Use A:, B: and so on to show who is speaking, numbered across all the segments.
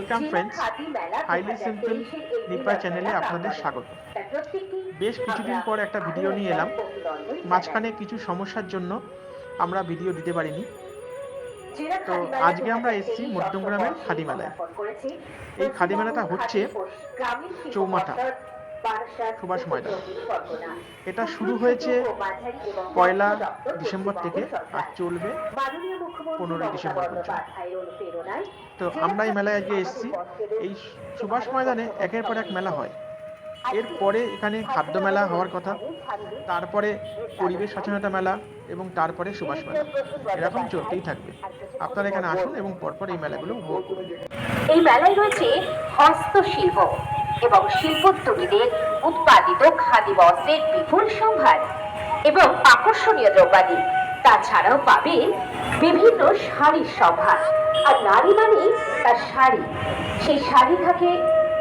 A: Welcome friends highly simple Nipa চ্যানেলে আপনাদের স্বাগত। বেশ কিছুদিন পর একটা ভিডিও নিয়ে এলাম। মাঝখানে কিছু সমস্যার জন্য আমরা ভিডিও দিতে পারিনি। তো আজকে আমরা এসেছি মধ্যমগ্রামের খাদি মেলায় এই খাদি মেলাটা হচ্ছে চৌমাথা। সুভাষ ময়দান এটা শুরু হয়েছে পয়লা ডিসেম্বর থেকে আর চলবে পনেরোই ডিসেম্বর পর্যন্ত। তো আমরা এই মেলায় আজকে এসেছি। এই সুভাষ ময়দানে একের পর এক মেলা হয়। এরপরে এখানে খাদ্য মেলা হওয়ার কথা তারপরে পরিবেশ সচেতনতা মেলা এবং তারপরে সুভাষ মেলা এরকম চলতেই থাকবে। আপনারা এখানে আসুন এবং পরপর এই মেলাগুলো উপভোগ করুন।
B: এই মেলায় রয়েছে হস্তশিল্প। এবং শিল্পোদ্যোগীদের উৎপাদিত খাদি বস্ত্রের বিপুল সম্ভার এবং আকর্ষণীয় দ্রব্যাদি। তাছাড়াও পাবে বিভিন্ন শাড়ির সম্ভার। আর নারী মানে তার শাড়ি। সেই শাড়ি থাকে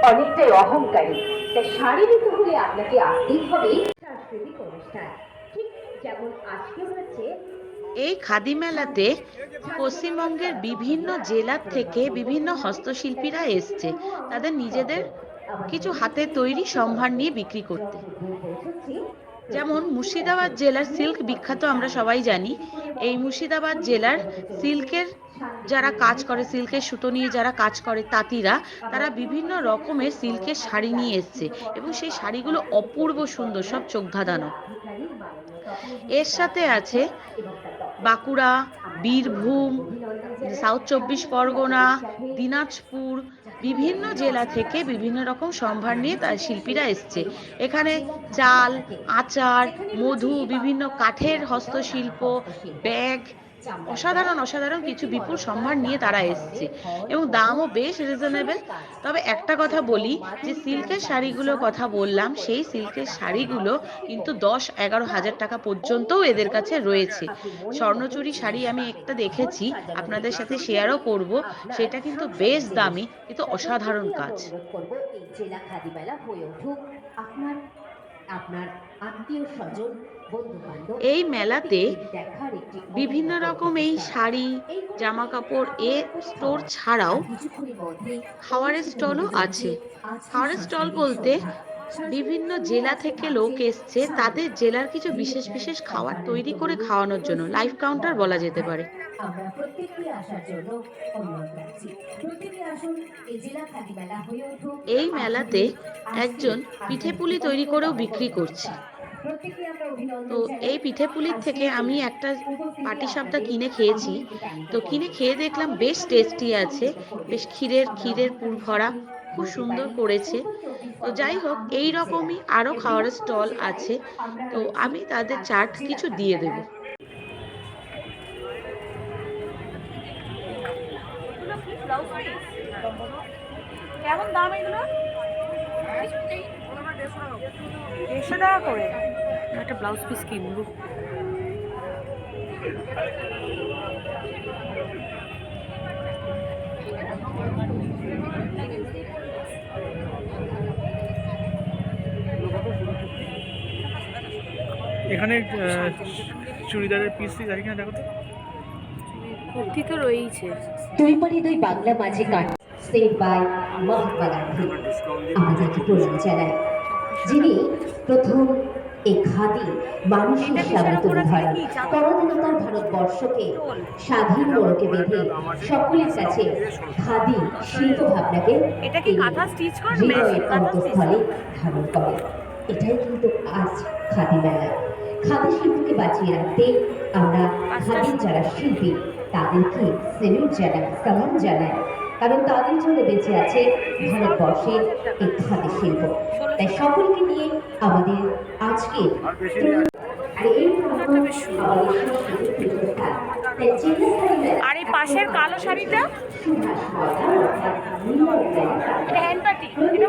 B: অনেকটাই অহংকারী। তাই শাড়ি নিতে হলে আপনাকে আসতেই হবে সাংস্কৃতিক অনুষ্ঠান। ঠিক যেমন আজকে হচ্ছে
C: এই খাদি মেলাতে পশ্চিমবঙ্গের বিভিন্ন জেলার থেকে বিভিন্ন হস্তশিল্পীরা এসছে। তাদের নিজেদের কিছু হাতে তৈরি সম্ভার নিয়ে বিক্রি করতে। যেমন মুর্শিদাবাদ জেলার সিল্ক বিখ্যাত, আমরা সবাই জানি। এই মুর্শিদাবাদ জেলার সিল্কের যারা কাজ করে, সিল্কের সুতো নিয়ে যারা কাজ করে, তাঁতিরা, তারা বিভিন্ন রকমের সিল্কের শাড়ি নিয়ে এসছে এবং সেই শাড়িগুলো অপূর্ব সুন্দর, সব চোখ ধাঁধানো এর সাথে আছে বাঁকুড়া, বীরভূম, সাউথ চব্বিশ পরগনা, দিনাজপুর বিভিন্ন জেলা থেকে বিভিন্ন রকম সম্ভার নিয়ে তার শিল্পীরা এসছে। এখানে চাল, আচার, মধু, বিভিন্ন কাঠের হস্তশিল্প, ব্যাগ অসাধারণ অসাধারণ কিছু বিপুল সম্ভার নিয়ে তারা এসছে। এবং দামও বেশ রিজনেবল তবে একটা কথা বলি যে সিল্কের শাড়িগুলোর কথা বললাম, সেই সিল্কের শাড়িগুলো কিন্তু দশ, এগারো হাজার টাকা পর্যন্তও এদের কাছে রয়েছে। স্বর্ণচুরি শাড়ি আমি একটা দেখেছি, আপনাদের সাথে শেয়ারও করব। সেটা কিন্তু বেশ দামি কিন্তু অসাধারণ কাজ।
B: আপনার আত্মীয় স্বজন
C: এই মেলাতে বিভিন্ন রকম এই শাড়ি জামা কাপড় এ স্টোর ছাড়াও খাওয়ারের স্টলও আছে। খাওয়ারের স্টল বলতে বিভিন্ন জেলা থেকে লোক এসছে তাদের জেলার কিছু বিশেষ বিশেষ খাবার তৈরি করে খাওয়ানোর জন্য লাইফ কাউন্টার বলা যেতে পারে।
B: আমরা প্রত্যেককে আসার জন্য অনুরোধ রাখছি। প্রত্যেকে আসুন এই জেলা খাদি মেলা হয়ে উঠুক।
C: এই মেলাতে একজন পিঠে পুলি তৈরি করেও বিক্রি করছে। তো এই পিঠে পুলির থেকে আমি একটা পাটিসাপটা কিনে খেয়েছি। তো কিনে খেয়ে দেখলাম বেশ টেস্টি আছে বেশ ক্ষীরের ক্ষীরের পুর ভরা খুব সুন্দর করেছে। তো যাই হোক এই রকমই আরও খাওয়ার স্টল আছে। তো আমি তাদের চাট কিছু দিয়ে দেবো।
D: কেমন দাম এগুলো দেড়শো টাকা করে। একটা ব্লাউজ পিস কিনবো।
A: এখানে চুড়িদারের পিস আছে কিনা দেখো তো।
D: কুর্তি তো রয়েইছে।
B: দুই পরে দুই বাংলা মাঝে কাট সেভ বাই মহাত্মা গান্ধী আমাদেরকে প্রণাম জানায়। যিনি প্রথম এই খাদি মানুষের সামনে তুলে ধরেন। পরাধীনতার ভারতবর্ষকে স্বাধীন মোড়কে বেঁধে সকলের কাছে খাদি শিল্প ভাবনাকে হৃদয়ের অন্তঃস্থলে ধারণ করে এটাই কিন্তু আজ খাদি মেলা। খাদি শিল্পকে বাঁচিয়ে রাখতে আমরা খাদির যারা শিল্পী তাদেরকে সেলুট জানাই সালাম জানাই। কারণ তাদের জন্য বেঁচে আছে ভারতবর্ষের এই খাদি শিল্প। তাই সকলকে নিয়ে আমাদের আজকে আর এই
D: পাশের কালো শাড়িটা? এটা হ্যান্ড পার্টি এটা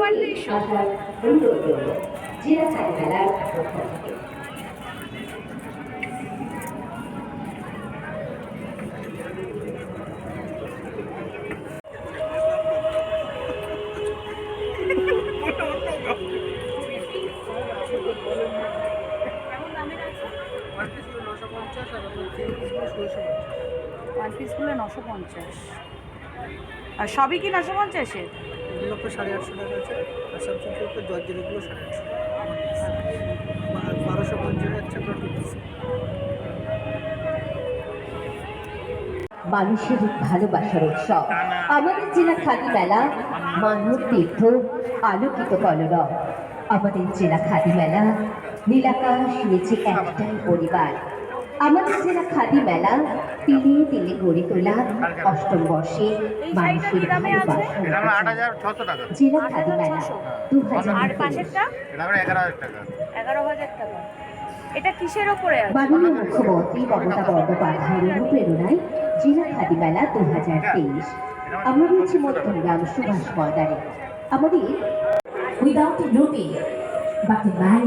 D: ওয়ান পিসগুলো নশো পঞ্চাশ আর সবই কি নশো পঞ্চাশে?
E: এগুলো তো সাড়ে আটশো টাকা আছে আসাম সিল্কের জর্জেরিগুলো সাড়ে আটশো আর বারোশো পঞ্চাশ হচ্ছে আপনার টু পিস
B: মানুষের ভালোবাসার উৎসব। আমাদের জেলা খাদি মেলা মানব তীর্থ আলোকিত কলরব। আমাদের জেলা খাদি মেলা নীলাকাশ নিচে একটাই পরিবার। আমাদের জেলা খাদি মেলা তিলে তিলে গড়ে তোলা অষ্টম বর্ষে মানুষের। জেলা খাদি মেলা দু হাজার
D: এগারো হাজার টাকা। এটা কিসের ওপরে আছে?
B: মাননীয় মুখ্যমন্ত্রী মমতা বন্দ্যোপাধ্যায়ের অনুপ্রেরণায় জেলা খাদি মেলা দু হাজার তেইশ। আমরা রয়েছি মধ্যমগ্রাম সুভাষ ময়দানে আমাদের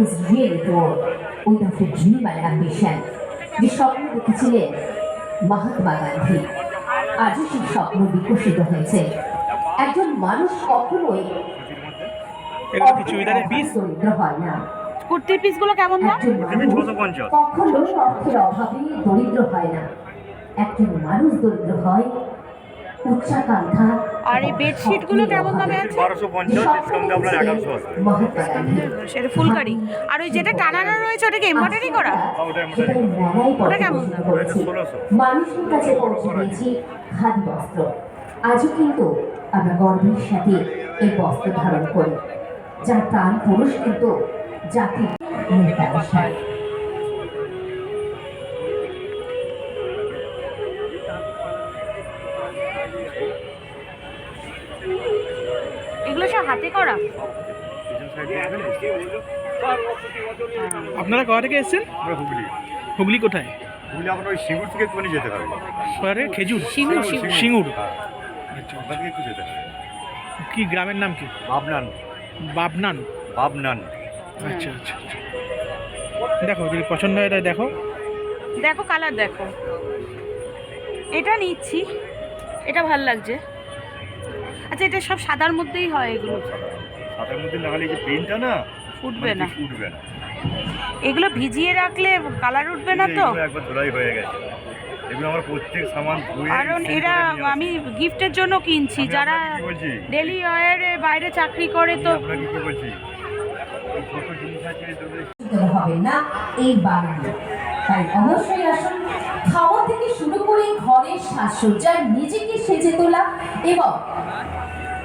B: is really born without a dream and ambition. যে স্বপ্ন দেখেছিলেন মহাত্মা গান্ধী আজও সেই স্বপ্ন বিকশিত হয়েছে। একজন মানুষ কখনোই দরিদ্র হয় না।
D: কুর্তির পিসগুলো কেমন দাম
B: একজন কখনো অর্থের অভাবে দরিদ্র হয় না। একজন মানুষ দরিদ্র হয় উচ্চাকাঙ্ক্ষা
D: আর এই বেডশিটগুলো কেমন দামে আছে?
F: বারোশো পঞ্চাশ ডিসকাউন্ট আপনার এগারোশো আছে।
D: সেটা ফুলকারি। আর ওই যেটা টানানো রয়েছে ওটা কি এমব্রয়ডারি করা? ওটা কেমন?
B: মানুষের কাছে পৌঁছে দিয়েছি খাদি বস্ত্র। আজও কিন্তু আমরা গর্বের সাথে এই বস্ত্র ধারণ করি। যার প্রাণ পুরুষ কিন্তু জাতির নেতা
D: হাতে করা?
A: আপনারা কোথা থেকে এসেছেন?
F: আমরা হুগলি।
A: হুগলি কোথায়?
F: হুগলি আমরা ওই সিঙ্গুর থেকে একটুখানি যেতে হবে।
A: শহরে খেজুর?
D: সিঙ্গুর,
A: সিঙ্গুর
F: হ্যাঁ। ওখান থেকে একটু যেতে হবে।
A: কি গ্রামের নাম কি?
F: বাবনান।
A: বাবনান।
F: বাবনান।
A: আচ্ছা আচ্ছা আচ্ছা। দেখো যদি পছন্দ হয় তাই দেখো।
D: দেখো কালার দেখো। এটা নিচ্ছি। এটা ভালো লাগছে। আচ্ছা এটা সব সাদার মধ্যেই হয় এগুলো?
F: সাথের মধ্যে লাগালে যে পেনটা না
D: ফুটবে
F: মানে
D: না।
F: ফুটবে না।
D: এগুলো ভিজিয়ে রাখলে কালার উঠবে না তো?
F: একবার ধুলাই হয়ে গেছে। এগুলো আমার প্রত্যেক সামান ধুয়ে
D: কারণ এরা। আমি গিফটের জন্য কিনছি যারা ডেলি ওয়ারে বাইরে চাকরি করে তো।
B: হবে না এই বাঙালি তাই অবশ্যই আসুন। খাওয়া থেকে শুরু করে ঘরের সাজসজ্জার নিজেকে সেজে তোলা এবং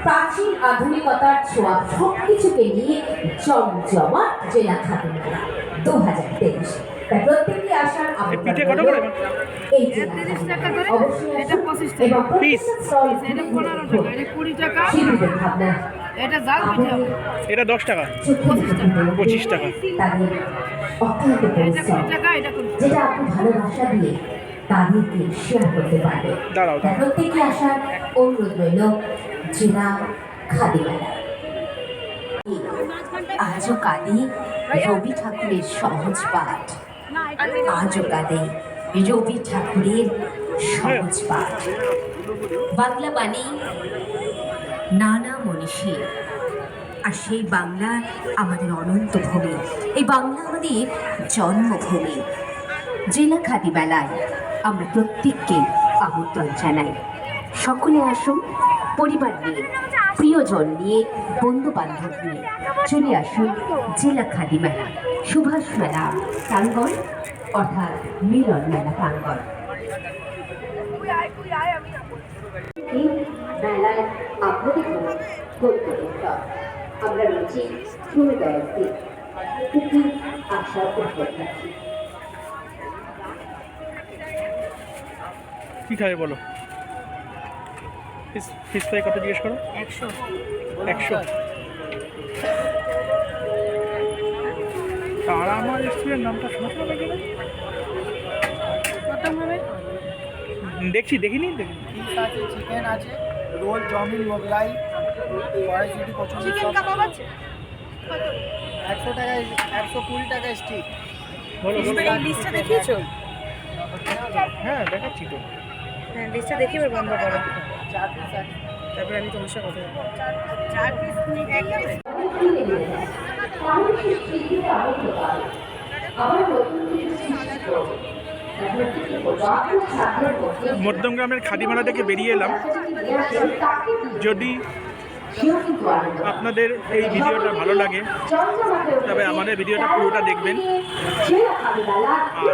B: প্রাচীন আধুনিকতার ছোঁয়া সব কিছুকে নিয়ে জমজমাট জেলা খাতে দু হাজার তেইশ। তাই প্রত্যেককে আসার
A: এই পিঠে কত করে?
B: এই জেলা অবশ্যই এবং প্রত্যেকটা স্টল ঘুরে দেখুন। শিল্পীদের ভাবনা আমাদের
A: এটা দশ টাকা।
B: পঁচিশ
A: টাকা।
B: যেটা আপনি ভালোবাসা দিয়ে তাদেরকে শেয়ার করতে
A: দাঁড়াও।
B: প্রত্যেকে আসার অনুরোধ রইল জেলা খাদি মেলা আজও কাঁদে রবি ঠাকুরের সহজ পাঠ। আজও কাঁদে রবি ঠাকুরের সহজ পাঠ। বাংলা বাণী নানা মনীষী আর সেই বাংলা আমাদের অনন্ত ভূমি। এই বাংলা আমাদের জন্মভূমি। জেলা খাদি মেলায় আমরা প্রত্যেককে আমন্ত্রণ জানাই। সকলে আসুন, পরিবার নিয়ে, প্রিয়জন নিয়ে বন্ধু বান্ধব নিয়ে চলে আসুন জেলা খাদি মেলা সুভাষ মেলা প্রাঙ্গণ অর্থাৎ মিলন মেলা প্রাঙ্গণ। মেলায় গন্তব্য আমরা রয়েছি আশা করতে থাকি
A: কি খাবে বলো? ফিস ফিস ফ্রাই কত জিজ্ঞেস করো?
D: একশো।
A: একশো। তারা আমার রেস্টুরেন্ট নামটা নাকি?
D: হবে?
A: দেখছি দেখিনি দেখিনি।
E: আছে চিকেন আছে রোল চাউমিন মোগলাই কড়াইশুটি কচুরি
D: চিকেন কাবাব আছে?
E: একশো টাকায় একশো কুড়ি টাকা স্টিক।
A: বলো বলো।
D: এই লিস্টটা দেখিয়েছো?
A: হ্যাঁ দেখাচ্ছি তো।
D: হ্যাঁ লিস্টটা দেখে এবার বন্ধ করো।
E: চার পিস আছে।
D: তারপরে আমি তোমার সাথে কথা বলব। চার পিস একদম
B: সৃষ্টি করবে মধ্যমগ্রামের খাদিমালা থেকে বেরিয়ে এলাম। যদি আপনাদের এই ভিডিওটা ভালো লাগে তবে আমাদের ভিডিওটা পুরোটা দেখবেন। আর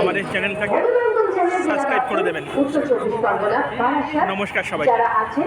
B: আমাদের চ্যানেলটাকে সাবস্ক্রাইব করে দেবেন। নমস্কার
G: আছেন